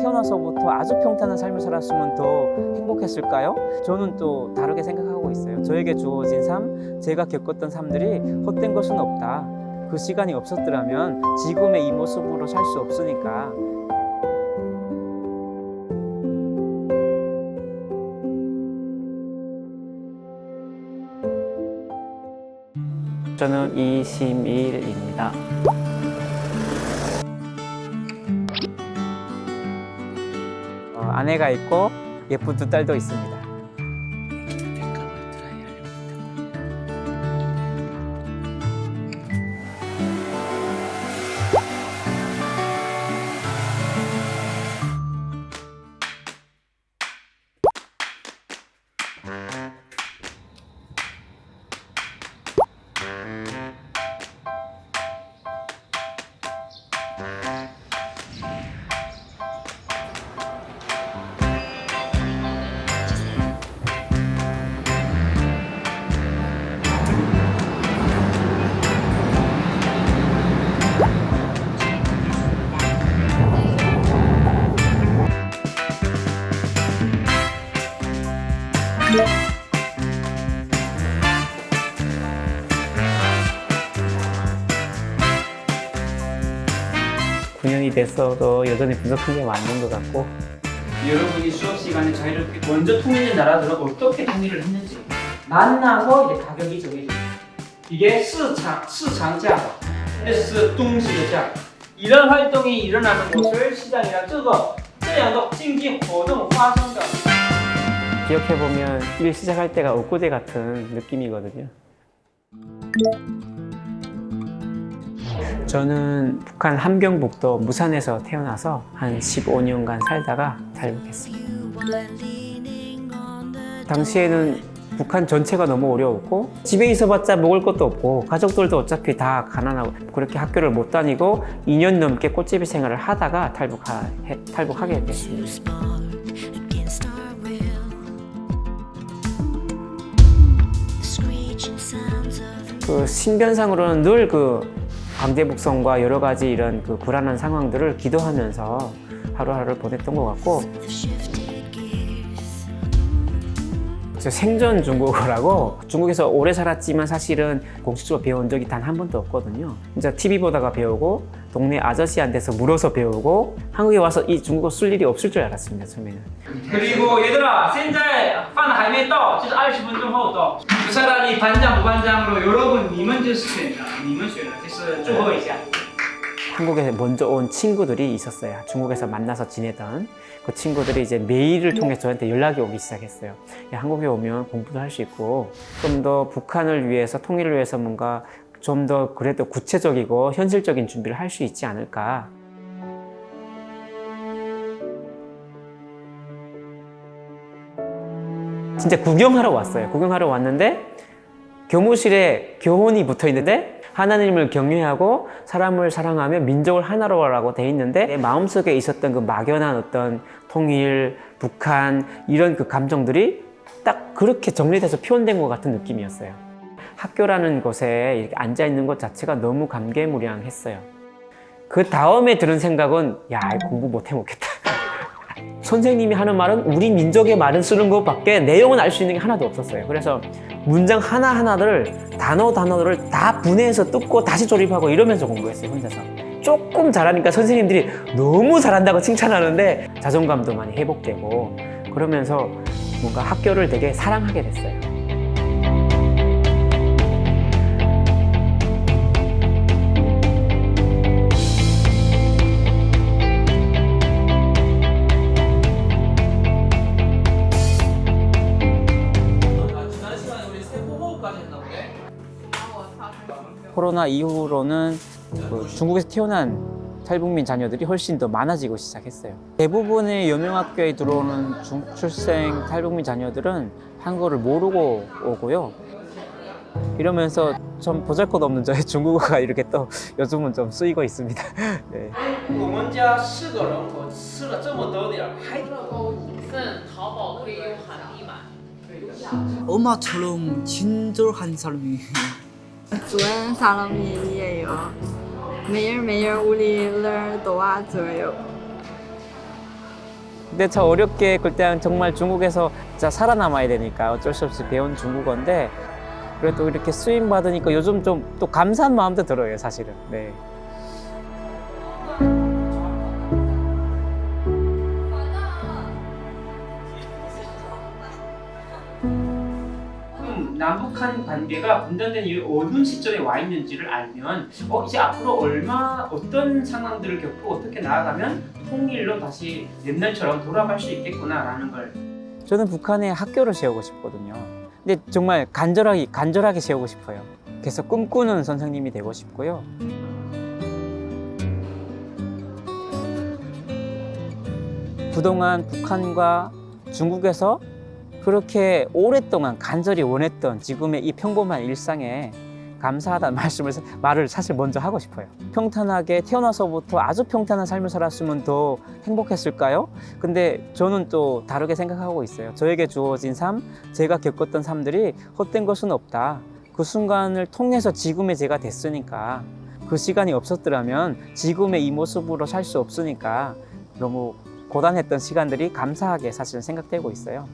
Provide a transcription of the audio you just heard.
태어나서부터 아주 평탄한 삶을 살았으면 더 행복했을까요? 저는 또 다르게 생각하고 있어요. 저에게 주어진 삶, 제가 겪었던 삶들이 헛된 것은 없다. 그 시간이 없었더라면 지금의 이 모습으로 살 수 없으니까 저는 이심일입니다. 아내가 있고 예쁜 두 딸도 있습니다. 구년이 됐어도 여전히 부족한 게 많은 것 같고 여러분이 수업 시간에 자유롭게 먼저 통일된 나라들은 어떻게 통일을 했는지 만나서 이제 가격이 정해집니다. 이게 시장, 시장价, 这是东西的价. 이런 활동이 일어나는 곳을 시장이라 这个这样的经济活动发生的 기억해 보면 일 시작할 때가 엊그제 같은 느낌이거든요. 저는 북한 함경북도 무산에서 태어나서 한 15년간 살다가 탈북했습니다. 당시에는 북한 전체가 너무 어려웠고 집에 있어봤자 먹을 것도 없고 가족들도 어차피 다 가난하고 그렇게 학교를 못 다니고 2년 넘게 꽃집이 생활을 하다가 탈북하, 해- 탈북하게 됐습니다. 그 신변상으로는 늘 그 강대북성과 여러 가지 이런 그 불안한 상황들을 기도하면서 하루하루를 보냈던 것 같고. 저 생전 중국어라고 중국에서 오래 살았지만 사실은 공식적으로 배운 적이 단 한 번도 없거든요. 진짜 TV 보다가 배우고 동네 아저씨한테서 물어서 배우고 한국에 와서 이 중국어 쓸 일이 없을 줄 알았습니다 처음에는. 그리고 얘들아, 现在饭还没到，就是二十分钟后到。두 사람이 반장 부반장으로 여러분 你们就是选的，你们选的，就是祝贺一下。 한국에 먼저 온 친구들이 있었어요. 중국에서 만나서 지내던 그 친구들이 이제 메일을 통해 저한테 연락이 오기 시작했어요. 야, 한국에 오면 공부도 할 수 있고 좀 더 북한을 위해서 통일을 위해서 뭔가 좀 더 그래도 구체적이고 현실적인 준비를 할 수 있지 않을까. 진짜 구경하러 왔어요. 구경하러 왔는데 교무실에 교훈이 붙어 있는데 하나님을 경외하고 사람을 사랑하며 민족을 하나로라고 돼 있는데 내 마음속에 있었던 그 막연한 어떤 통일, 북한 이런 그 감정들이 딱 그렇게 정리돼서 표현된 것 같은 느낌이었어요. 학교라는 곳에 이렇게 앉아 있는 것 자체가 너무 감개무량했어요. 그 다음에 들은 생각은 야 공부 못 해 먹겠다. 선생님이 하는 말은 우리 민족의 말은 쓰는 것밖에 내용은 알 수 있는 게 하나도 없었어요. 그래서 문장 하나 하나를 단어 단어를 다 분해해서 뜯고 다시 조립하고 이러면서 공부했어요, 혼자서. 조금 잘하니까 선생님들이 너무 잘한다고 칭찬하는데 자존감도 많이 회복되고 그러면서 뭔가 학교를 되게 사랑하게 됐어요. 코로나 이후로는 그 중국에서 태어난 탈북민 자녀들이 훨씬 더 많아지고 시작했어요. 대부분의 여명학교에 들어오는 중출생 탈북민 자녀들은 한국어를 모르고 오고요. 이러면서 좀 보잘것없는 저의 중국어가 이렇게 또 요즘은 좀 쓰이고 있습니다. 네. 我们家四个人口吃了这么多点还는淘宝可以用韩币买。 엄마처럼 친절한 사람이 主任 사람이에요. 매일 매일 우리를 도와줘요. 근데 저 어렵게 그때 정말 중국에서 진짜 살아남아야 되니까 어쩔 수 없이 배운 중국어인데 그래도 이렇게 쓰임 받으니까 요즘 좀 또 감사한 마음도 들어요, 사실은. 네. 남북한 관계가 분단된 이후 어느 시점에 와 있는지를 알면 어 이제 앞으로 얼마 어떤 상황들을 겪고 어떻게 나아가면 통일로 다시 옛날처럼 돌아갈 수 있겠구나라는 걸 저는 북한에 학교를 세우고 싶거든요. 근데 정말 간절하게 간절하게 세우고 싶어요. 그래서 꿈꾸는 선생님이 되고 싶고요. 그동안 북한과 중국에서 그렇게 오랫동안 간절히 원했던 지금의 이 평범한 일상에 감사하다는 말씀을 말을 사실 먼저 하고 싶어요. 평탄하게 태어나서부터 아주 평탄한 삶을 살았으면 더 행복했을까요? 근데 저는 또 다르게 생각하고 있어요. 저에게 주어진 삶, 제가 겪었던 삶들이 헛된 것은 없다. 그 순간을 통해서 지금의 제가 됐으니까 그 시간이 없었더라면 지금의 이 모습으로 살 수 없으니까 너무 고단했던 시간들이 감사하게 사실은 생각되고 있어요.